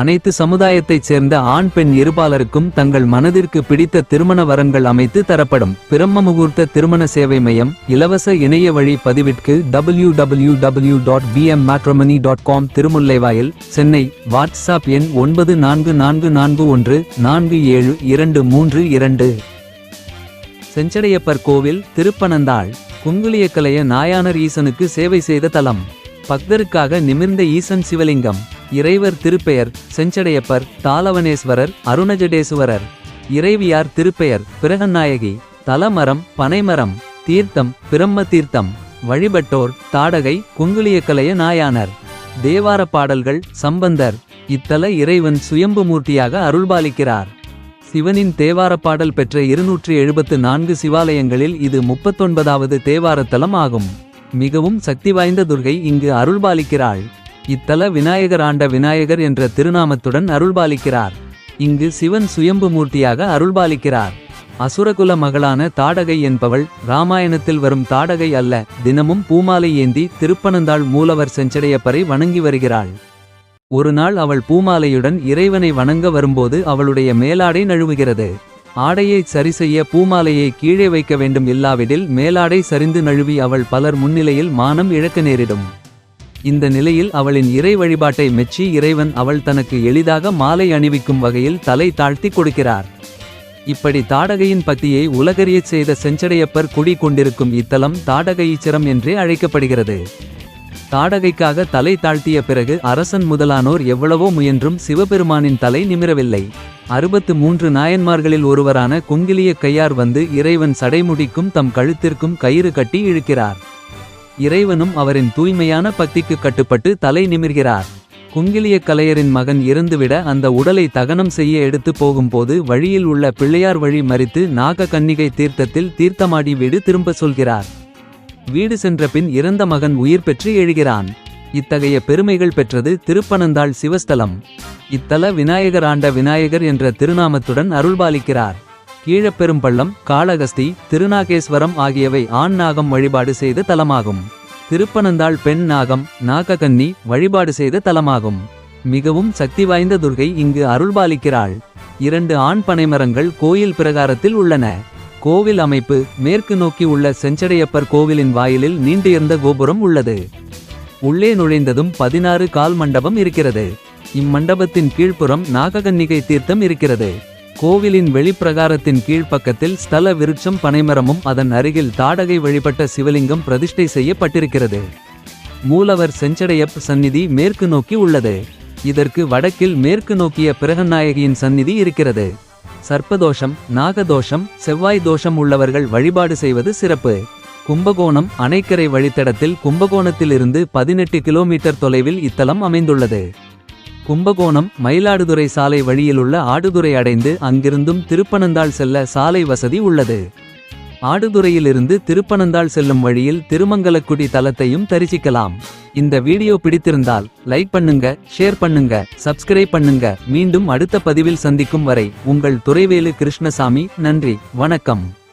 அனைத்து சமுதாயத்தைச் சேர்ந்த ஆண் பெண் இருபாலருக்கும் தங்கள் மனதிற்கு பிடித்த திருமண வரன்கள் அமைத்து தரப்படும். பிரம்ம முகூர்த்த திருமண சேவை மையம் இலவச இணைய வழி பதிவிற்கு W W W dot PM dot com Thirumullaivoyal Chennai. WhatsApp எண் ஒன்பது நான்கு நான்கு நான்கு ஒன்று நான்கு ஏழு இரண்டு மூன்று இரண்டு. செஞ்சடையப்பர் கோவில் திருப்பனந்தாள். குங்குளியக்கலைய நாயானர் ஈசனுக்கு சேவை செய்த தலம். பக்தருக்காக நிமிர்ந்த ஈசன் சிவலிங்கம். இறைவர் திருப்பெயர் செஞ்சடையப்பர் தாளவனேஸ்வரர் அருணஜடேசுவரர். இறைவியார் திருப்பெயர் பிரகநாயகி தலமரம் பனைமரம் தீர்த்தம் பிரம்ம தீர்த்தம் வழிபட்டோர் தாடகை குங்குளியக்கலைய நாயானர். தேவார பாடல்கள் சம்பந்தர் இத்தல இறைவன் சுயம்பு மூர்த்தியாக அருள்பாலிக்கிறார். சிவனின் தேவார பாடல் பெற்ற இருநூற்றி எழுபத்து நான்கு சிவாலயங்களில் இது முப்பத்தொன்பதாவது தேவாரத்தலம் ஆகும். மிகவும் சக்தி வாய்ந்த துர்கை இங்கு அருள்பாலிக்கிறாள். இத்தல விநாயகர் ஆண்ட விநாயகர் என்ற திருநாமத்துடன் அருள்பாலிக்கிறார். இங்கு சிவன் சுயம்பு மூர்த்தியாக அருள்பாலிக்கிறார். அசுரகுல மகளான தாடகை என்பவள் ராமாயணத்தில் வரும் தாடகை அல்ல தினமும் பூமாலை ஏந்தி திருப்பனந்தாள் மூலவர் செஞ்சடையப்பரை வணங்கி வருகிறாள். ஒருநாள் அவள் பூமாலையுடன் இறைவனை வணங்க வரும்போது அவளுடைய மேலாடை நழுவுகிறது. ஆடையை சரிசெய்ய பூமாலையை கீழே வைக்க வேண்டும் இல்லாவிடில் மேலாடை சரிந்து நழுவி அவள் பலர் முன்னிலையில் மானம் இழக்க நேரிடும். இந்த நிலையில் அவளின் இறை வழிபாட்டை மெச்சி இறைவன் அவள் தனக்கு எளிதாக மாலை அணிவிக்கும் வகையில் தலை தாழ்த்தி கொடுக்கிறார். இப்படி தாடகையின் பத்தியை உலகறியச் செய்த செஞ்சடையப்பர் குடி கொண்டிருக்கும் இத்தலம் தாடகையீச்சரம் என்றே அழைக்கப்படுகிறது. தாடகைக்காக தலை தாழ்த்திய பிறகு அரசன் முதலானோர் எவ்வளவோ முயன்றும் சிவபெருமானின் தலை நிமிரவில்லை. அறுபத்து மூன்று நாயன்மார்களில் ஒருவரான குங்கிலிய கையார் வந்து இறைவன் சடைமுடிக்கும் தம் கழுத்திற்கும் கயிறு கட்டி இழுக்கிறார். இறைவனும் அவரின் தூய்மையான பக்திக்கு கட்டுப்பட்டு தலை நிமிர்கிறார். குங்கிலிய கலையரின் மகன் இறந்துவிட அந்த உடலை தகனம் செய்ய எடுத்து போகும்போது வழியில் உள்ள பிள்ளையார் வழி மறித்து நாக கன்னிகை தீர்த்தத்தில் தீர்த்தமாடி வீடு திரும்ப சொல்கிறார். வீடு சென்ற பின் இறந்த மகன் உயிர் பெற்று எழுகிறான். இத்தகைய பெருமைகள் பெற்றது திருப்பனந்தாள் சிவஸ்தலம். இத்தல விநாயகர் ஆண்ட விநாயகர் என்ற திருநாமத்துடன் அருள்பாலிக்கிறார். கீழப்பெரும்பள்ளம் காளகஸ்தி திருநாகேஸ்வரம் ஆகியவை ஆண் நாகம் வழிபாடு செய்த தலமாகும். திருப்பனந்தாள் பெண் நாகம் நாககன்னி வழிபாடு செய்த தலமாகும். மிகவும் சக்தி வாய்ந்த துர்கை இங்கு அருள்பாலிக்கிறாள். இரண்டு ஆண் பனைமரங்கள் கோயில் பிரகாரத்தில் உள்ளன. கோவில் அமைப்பு மேற்கு நோக்கி உள்ள செஞ்சடையப்பர் கோவிலின் வாயிலில் நீண்டிருந்த கோபுரம் உள்ளது. உள்ளே நுழைந்ததும் பதினாறு கால் மண்டபம் இருக்கிறது. இம்மண்டபத்தின் கீழ்ப்புறம் நாககன்னிகை தீர்த்தம் இருக்கிறது. கோவிலின் வெளிப்பிரகாரத்தின் கீழ்ப்பக்கத்தில் ஸ்தல விருட்சம் பனைமரமும் அதன் அருகில் தாடகை வழிபட்ட சிவலிங்கம் பிரதிஷ்டை செய்யப்பட்டிருக்கிறது. மூலவர் செஞ்சடையப் சந்நிதி மேற்கு நோக்கி உள்ளது. இதற்கு வடக்கில் மேற்கு நோக்கிய பிரகநாயகியின் சந்நிதி இருக்கிறது. சர்ப்பதோஷம் நாகதோஷம் செவ்வாய் தோஷம் உள்ளவர்கள் வழிபாடு செய்வது சிறப்பு. கும்பகோணம் அணைக்கரை வழித்தடத்தில் கும்பகோணத்திலிருந்து பதினெட்டு கிலோமீட்டர் தொலைவில் இத்தலம் அமைந்துள்ளது. கும்பகோணம் மயிலாடுதுறை சாலை வழியிலுள்ள ஆடுதுறை அடைந்து அங்கிருந்தும் திருப்பனந்தாள் செல்ல சாலை வசதி உள்ளது. ஆடுதுறையிலிருந்து திருப்பனந்தாள் செல்லும் வழியில் திருமங்கலக்குடி தலத்தையும் தரிசிக்கலாம். இந்த வீடியோ பிடித்திருந்தால் லைக் பண்ணுங்க ஷேர் பண்ணுங்க சப்ஸ்கிரைப் பண்ணுங்க. மீண்டும் அடுத்த பதிவில் சந்திக்கும் வரை உங்கள் துறைவேலு கிருஷ்ணசாமி நன்றி வணக்கம்.